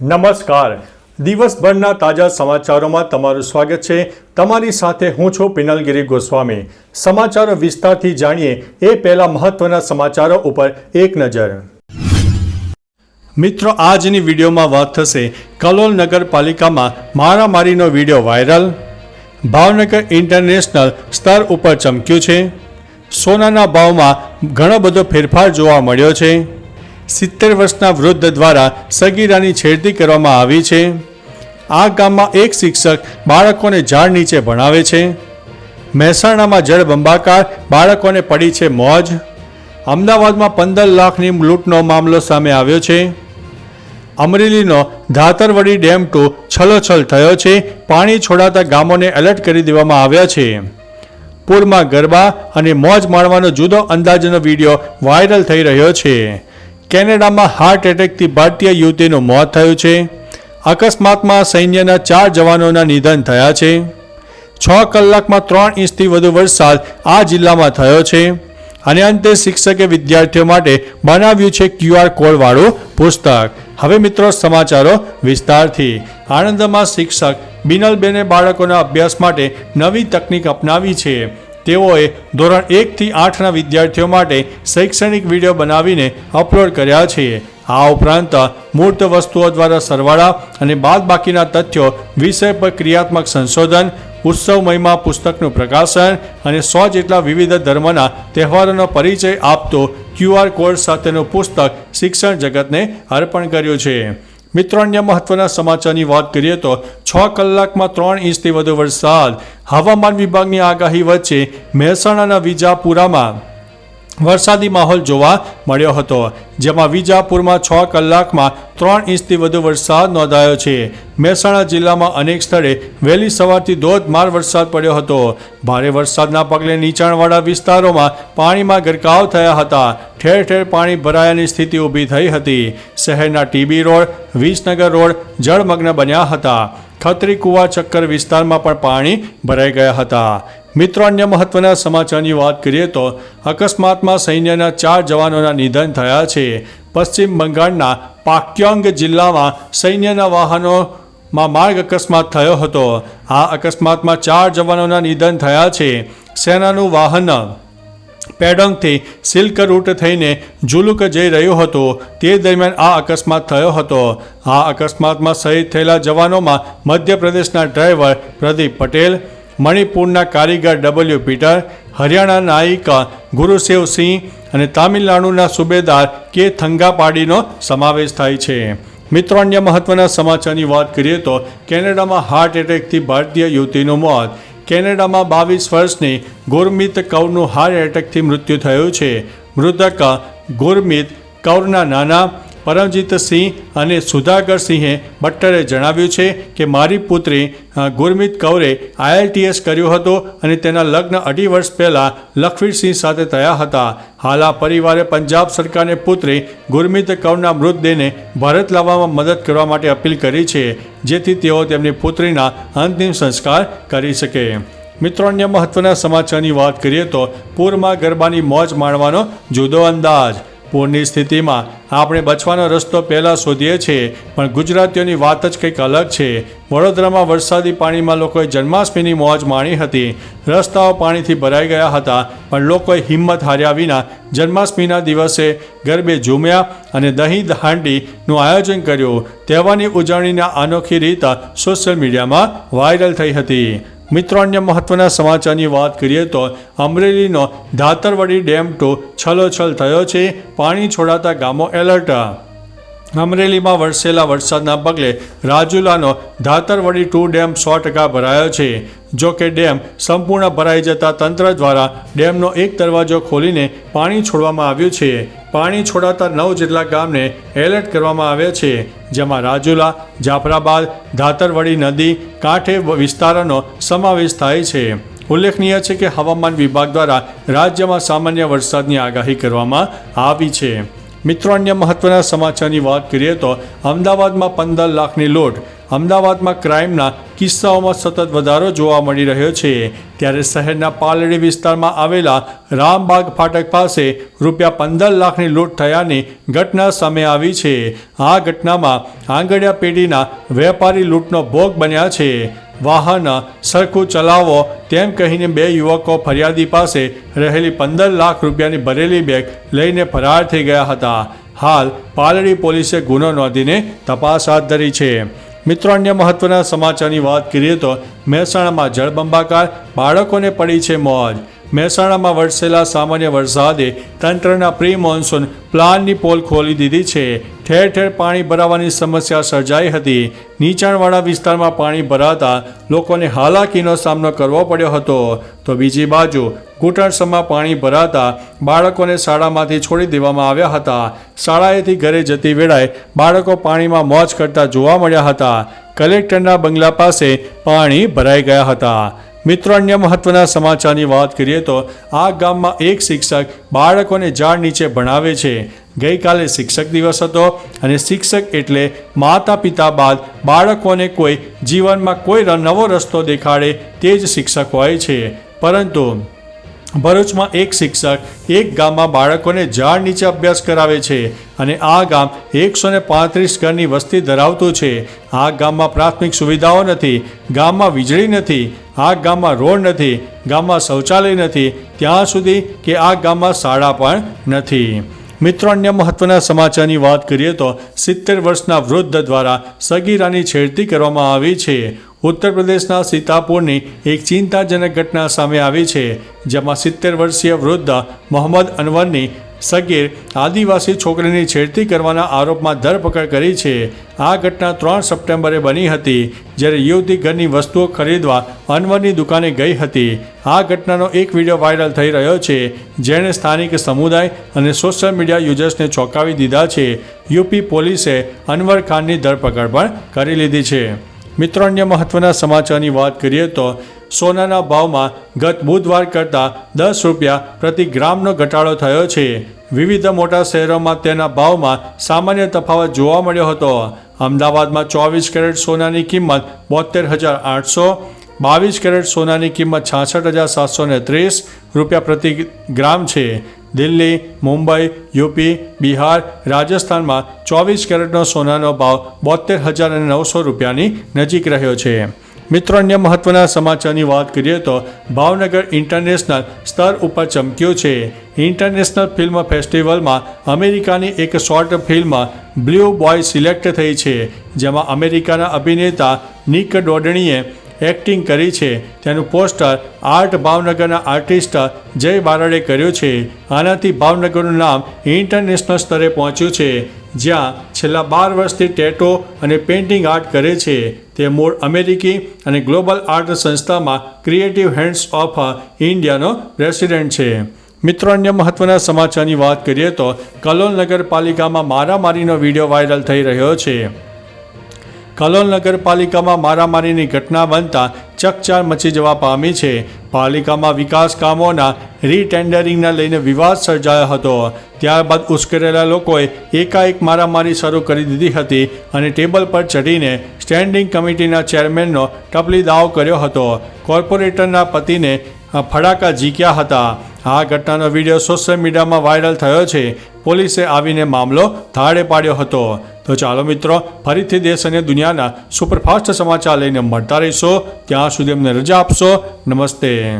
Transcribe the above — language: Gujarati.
નમસ્કાર. દિવસભરના તાજા સમાચારોમાં તમારું સ્વાગત છે. તમારી સાથે હું છું પિનલગીરી ગોસ્વામી. સમાચારો વિસ્તારથી જાણીએ એ પહેલા મહત્વના સમાચારો ઉપર એક નજર. મિત્રો, આજની વિડીયોમાં વાત થશે કલોલ નગરપાલિકામાં મારામારીનો વીડિયો વાયરલ. ભાવનગર ઇન્ટરનેશનલ સ્તર ઉપર ચમક્યું છે. સોનાના ભાવમાં ઘણો બધો ફેરફાર જોવા મળ્યો છે. સિત્તેર વર્ષના વૃદ્ધ દ્વારા સગીરાની છેડતી કરવામાં આવી છે. આ ગામમાં એક શિક્ષક બાળકોને ઝાડ નીચે ભણાવે છે. મહેસાણામાં જળબંબાકાર બાળકોને પડી છે મોજ. અમદાવાદમાં પંદર લાખની લૂંટનો મામલો સામે આવ્યો છે. અમરેલીનો ધાતરવડી ડેમ ટુ છલોછલ થયો છે. પાણી છોડાતા ગામોને એલર્ટ કરી દેવામાં આવ્યા છે. પૂરમાં ગરબા અને મોજ માણવાનો જુદો અંદાજનો વીડિયો વાયરલ થઈ રહ્યો છે. કેનેડામાં હાર્ટ એટેકથી ભારતીય યુવતીનું મોત થયું છે. અકસ્માતમાં સૈન્યના ચાર જવાનોના નિધન થયા છે. છ કલાકમાં ત્રણ ઇંચથી વધુ વરસાદ આ જિલ્લામાં થયો છે. અને અંતે શિક્ષકે વિદ્યાર્થીઓ માટે બનાવ્યું છે ક્યુઆર કોડવાળું પુસ્તક. હવે મિત્રો સમાચારો વિસ્તારથી. આણંદમાં શિક્ષક બિનલબેને બાળકોના અભ્યાસ માટે નવી તકનીક અપનાવી છે. તેઓએ ધોરણ એકથી આઠના વિદ્યાર્થીઓ માટે શૈક્ષણિક વીડિયો બનાવીને અપલોડ કર્યા છે. આ ઉપરાંત મૂર્ત વસ્તુઓ દ્વારા સરવાળા અને બાદબાકીના તથ્યો, વિષય પર ક્રિયાત્મક સંશોધન ઉત્સવ મહિમા પુસ્તકનું પ્રકાશન અને સો જેટલા વિવિધ ધર્મના તહેવારોનો પરિચય આપતો ક્યુઆર કોડ સાથેનું પુસ્તક શિક્ષણ જગતને અર્પણ કર્યું છે. મિત્રો અન્ય મહત્વના સમાચારની વાત કરીએ તો છ કલાકમાં ત્રણ ઇંચથી વધુ વરસાદ. હવામાન વિભાગની આગાહી વચ્ચે મહેસાણાના વિજાપુરામાં વરસાદી માહોલ જોવા મળ્યો હતો, જેમાં વિજાપુરમાં છ કલાકમાં ત્રણ ઇંચથી વધુ વરસાદ નોંધાયો છે. મહેસાણા જિલ્લામાં અનેક સ્થળે વહેલી સવારથી ધોધમાર વરસાદ પડ્યો હતો. ભારે વરસાદના પગલે નીચાણવાળા વિસ્તારોમાં પાણીમાં ગરકાવ થયા હતા. ઠેર ઠેર પાણી ભરાયાની સ્થિતિ ઊભી થઈ હતી. શહેરના ટીબી રોડ, વિસનગર રોડ જળમગ્ન બન્યા હતા. ખત્રી કુવા ચક્કર વિસ્તારમાં પણ પાણી ભરાઈ ગયા હતા. મિત્રો, અન્ય મહત્વના સમાચારની વાત કરીએ તો અકસ્માતમાં સૈન્યના ચાર જવાનોના નિધન થયા છે. પશ્ચિમ બંગાળના પાક્યોંગ જિલ્લામાં સૈન્યના વાહનોમાં માર્ગ અકસ્માત થયો હતો. આ અકસ્માતમાં ચાર જવાનોના નિધન થયા છે. સેનાનું વાહન પેડોંગથી સિલ્ક રૂટ થઈને જુલુક જઈ રહ્યું હતું. તે દરમિયાન આ અકસ્માત થયો હતો. આ અકસ્માતમાં શહીદ થયેલા જવાનોમાં મધ્યપ્રદેશના ડ્રાઈવર પ્રદીપ પટેલ મણિપુરના કારીગર ડબલ્યુ પીટર, હરિયાણા નાયિક ગુરુસેવ સિંહ અને તામિલનાડુના સુબેદાર કે થંગાપાડીનો સમાવેશ થાય છે. મિત્રો, અન્ય મહત્વના સમાચારની વાત કરીએ તો કેનેડામાં હાર્ટ એટેકથી ભારતીય યુવતીનું મોત. કેનેડામાં બાવીસ વર્ષની ગુરમીત કૌરનું હાર્ટ એટેકથી મૃત્યુ થયું છે. મૃતક ગુરમીત કૌરના નાના પરમજીત સિંહ અને સુધાકર સિંહે બટ્ટરે જણાવ્યું છે કે મારી પુત્રી ગુરમીત કૌરે આઈએલટીએસ કર્યો હતો અને તેના લગ્ન અઢી વર્ષ પહેલાં લખવીરસિંહ સાથે થયા હતા. હાલ આ પરિવારે પંજાબ સરકારને પુત્રી, ગુરમીત કૌરના મૃતદેહને ભારત લાવવામાં મદદ કરવા માટે અપીલ કરી છે, જેથી તેઓ તેમની પુત્રીના અંતિમ સંસ્કાર કરી શકે. મિત્રો, અન્ય મહત્વના સમાચારની વાત કરીએ તો પૂરમાં ગરબાની મોજ માણવાનો જુદો અંદાજ. પૂરની સ્થિતિમાં આપણે બચવાનો રસ્તો પહેલાં શોધીએ છીએ, પણ ગુજરાતીઓની વાત જ કંઈક અલગ છે. વડોદરામાં વરસાદી પાણીમાં લોકોએ જન્માષ્ટમીની મોજ માણી હતી. રસ્તાઓ પાણીથી ભરાઈ ગયા હતા, પણ લોકોએ હિંમત હાર્યા વિના જન્માષ્ટમીના દિવસે ગરબે ઝૂમ્યા અને દહીં હાંડીનું આયોજન કર્યું. તહેવારની ઉજવણીના અનોખી રીત સોશિયલ મીડિયામાં વાયરલ થઈ હતી. મિત્રો, અન્ય મહત્વના સમાચારની વાત કરીએ તો અમરેલીનો ધાતરવડી ડેમ ટુ છલોછલ થયો છે. પાણી છોડાતા ગામો એલર્ટ અમરેલીમાં વરસેલા વરસાદના પગલે રાજુલાનો ધાતરવડી ટુ ડેમ સો ટકા ભરાયો છે. જો કે ડેમ સંપૂર્ણ ભરાઈ જતા તંત્ર દ્વારા ડેમનો એક દરવાજો ખોલીને પાણી છોડવામાં આવ્યું છે. પાણી છોડાતા નવ જેટલા ગામને એલર્ટ કરવામાં આવ્યા છે. જેમાં રાજુલા, જાફરાબાદ, ધાતરવડી નદી, કાંઠે વિસ્તારોનો સમાવેશ થાય છે. ઉલ્લેખનીય છે કે હવામાન વિભાગ દ્વારા રાજ્યમાં સામાન્ય વરસાદની આગાહી કરવામાં આવી છે. મિત્રો, અન્ય મહત્વના સમાચારની વાત કરીએ તો અમદાવાદમાં પંદર લાખની લૂંટ, અમદાવાદમાં ક્રાઇમના કિસ્સાઓમાં સતત વધારો જોવા મળી રહ્યો છે. ત્યારે શહેરના પાલડી વિસ્તારમાં આવેલા રામબાગ ફાટક પાસે રૂપિયા પંદર લાખની લૂંટ થયાની ઘટના સામે આવી છે. આ ઘટનામાં આંગડિયા પેઢીના વેપારી લૂંટનો ભોગ બન્યા છે. વાહન સરખું ચલાવો તેમ કહીને બે યુવકો ફરિયાદી પાસે રહેલી પંદર લાખ રૂપિયાની ભરેલી બેગ લઈને ફરાર થઈ ગયા હતા. હાલ પાલડી પોલીસે ગુનો નોંધીને તપાસ હાથ ધરી છે. મિત્રો, અન્ય મહત્વના સમાચારની વાત કરીએ તો મહેસાણામાં જળબંબાકાર બાળકોને પડી છે મોજ મહેસાણામાં વરસેલા સામાન્ય વરસાદે તંત્રના પ્રી મોન્સૂન પ્લાનની પોલ ખોલી દીધી છે. ઠેર ઠેર પાણી ભરાવાની સમસ્યા સર્જાઈ હતી. નીચાણવાળા વિસ્તારમાં પાણી ભરાતા લોકોને હાલાકીનો સામનો કરવો પડ્યો હતો. તો બીજી બાજુ, ઘૂંટણસમાં પાણી ભરાતા બાળકોને શાળામાંથી છોડી દેવામાં આવ્યા હતા. શાળાએથી ઘરે જતી વેળાએ બાળકો પાણીમાં મોજ કરતા જોવા મળ્યા હતા. કલેક્ટરના બંગલા પાસે પાણી ભરાઈ ગયા હતા. મિત્રો, અન્ય મહત્વના સમાચારની વાત કરીએ તો આ ગામમાં એક શિક્ષક બાળકોને ઝાડ નીચે ભણાવે છે. ગઈકાલે શિક્ષક દિવસ હતો અને શિક્ષક એટલે માતા પિતા બાદ બાળકોને કોઈ જીવનમાં કોઈ નવો રસ્તો દેખાડે તે જ શિક્ષક હોય છે. પરંતુ ભરૂચમાં એક શિક્ષક એક ગામમાં બાળકોને ઝાડ નીચે અભ્યાસ કરાવે છે અને આ ગામ એકસો ને પાંત્રીસ ઘરની વસ્તી ધરાવતું છે. આ ગામમાં પ્રાથમિક સુવિધાઓ નથી, ગામમાં વીજળી નથી, આ ગામમાં રોડ નથી, ગામમાં શૌચાલય નથી, ત્યાં સુધી કે આ ગામમાં શાળા પણ નથી. મિત્રો, અન્ય મહત્વના સમાચારની વાત કરીએ તો સિત્તેર વર્ષના વૃદ્ધ દ્વારા સગીરાની છેડતી કરવામાં આવી છે. ઉત્તર પ્રદેશના સીતાપુરની એક ચિંતાજનક ઘટના સામે આવી છે, જેમાં સિત્તેર વર્ષીય વૃદ્ધ મોહમ્મદ અનવરની સગીર આદિવાસી છોકરીની છેડતી કરવાના આરોપમાં ધરપકડ કરી છે. આ ઘટના ત્રણ સપ્ટેમ્બરે બની હતી, જ્યારે યુવતી ઘરની વસ્તુઓ ખરીદવા અનવરની દુકાને ગઈ હતી. આ ઘટનાનો એક વીડિયો વાયરલ થઈ રહ્યો છે, જેણે સ્થાનિક સમુદાય અને સોશિયલ મીડિયા યુઝર્સને ચોંકાવી દીધા છે. યુપી પોલીસે અનવર ખાનની ધરપકડ પણ કરી લીધી છે. મિત્રો, અન્ય મહત્વના સમાચારની વાત કરીએ તો સોનાના ભાવમાં ગત બુધવાર કરતાં દસ રૂપિયા પ્રતિ ગ્રામનો ઘટાડો થયો છે. વિવિધ મોટા શહેરોમાં તેના ભાવમાં સામાન્ય તફાવત જોવા મળ્યો હતો. અમદાવાદમાં ચોવીસ કેરેટ સોનાની કિંમત બોતેર હજાર આઠસો, બાવીસ કેરેટ સોનાની કિંમત છાસઠ હજાર સાતસો ને ત્રીસ રૂપિયા પ્રતિ ગ્રામ છે. દિલ્હી, મુંબઈ, યુપી, બિહાર, રાજસ્થાનમાં ચોવીસ કેરેટનો સોનાનો ભાવ બોતેર હજાર અને નવસો રૂપિયાની નજીક રહ્યો છે. મિત્રો, અન્ય મહત્વના સમાચારની વાત કરીએ તો ભાવનગર ઇન્ટરનેશનલ સ્તર ઉપર ચમક્યું છે. ઇન્ટરનેશનલ ફિલ્મ ફેસ્ટિવલમાં અમેરિકાની એક short film Blue Boy select થઈ છે, જેમાં અમેરિકાના અભિનેતા નિક ડોડણીએ એક્ટિંગ કરી છે. તેનું પોસ્ટર આર્ટ ભાવનગરના આર્ટિસ્ટ જય બારડે કર્યું છે. આનાથી ભાવનગરનું નામ ઇન્ટરનેશનલ સ્તરે પહોંચ્યું છે. જ્યાં છેલ્લા બાર વર્ષથી ટેટો અને પેઇન્ટિંગ આર્ટ કરે છે. તે મૂળ અમેરિકી અને ગ્લોબલ આર્ટ સંસ્થામાં ક્રિએટિવ હેન્ડ્સ ઓફ ઇન્ડિયાનો રેસિડેન્ટ છે. મિત્રો, અન્ય મહત્વના સમાચારની વાત કરીએ તો કલોલ નગરપાલિકામાં મારામારીનો વીડિયો વાયરલ થઈ રહ્યો છે. કલોલ નગરપાલિકામાં મારામારીની ઘટના બનતા ચકચાર મચી જવા પામી છે. પાલિકામાં વિકાસ કામોના રીટેન્ડરિંગના લઈને વિવાદ સર્જાયો હતો. ત્યારબાદ ઉશ્કેરેલા લોકોએ એકાએક મારામારી શરૂ કરી દીધી હતી અને ટેબલ પર ચઢીને સ્ટેન્ડિંગ કમિટીના ચેરમેનનો ટપલી દાવ કર્યો હતો. કોર્પોરેટરના પતિને ફડાકા ઝીક્યા હતા. આ ઘટનાનો વીડિયો સોશિયલ મીડિયામાં વાયરલ થયો છે. પોલીસે આવીને મામલો થાળે પાડ્યો હતો. તો ચાલો મિત્રો, ફરીથી દેશ અને દુનિયાના સુપરફાસ્ટ સમાચાર લઈને મળતા રહીશો. ત્યાં સુધી અમને રજા આપશો. નમસ્તે.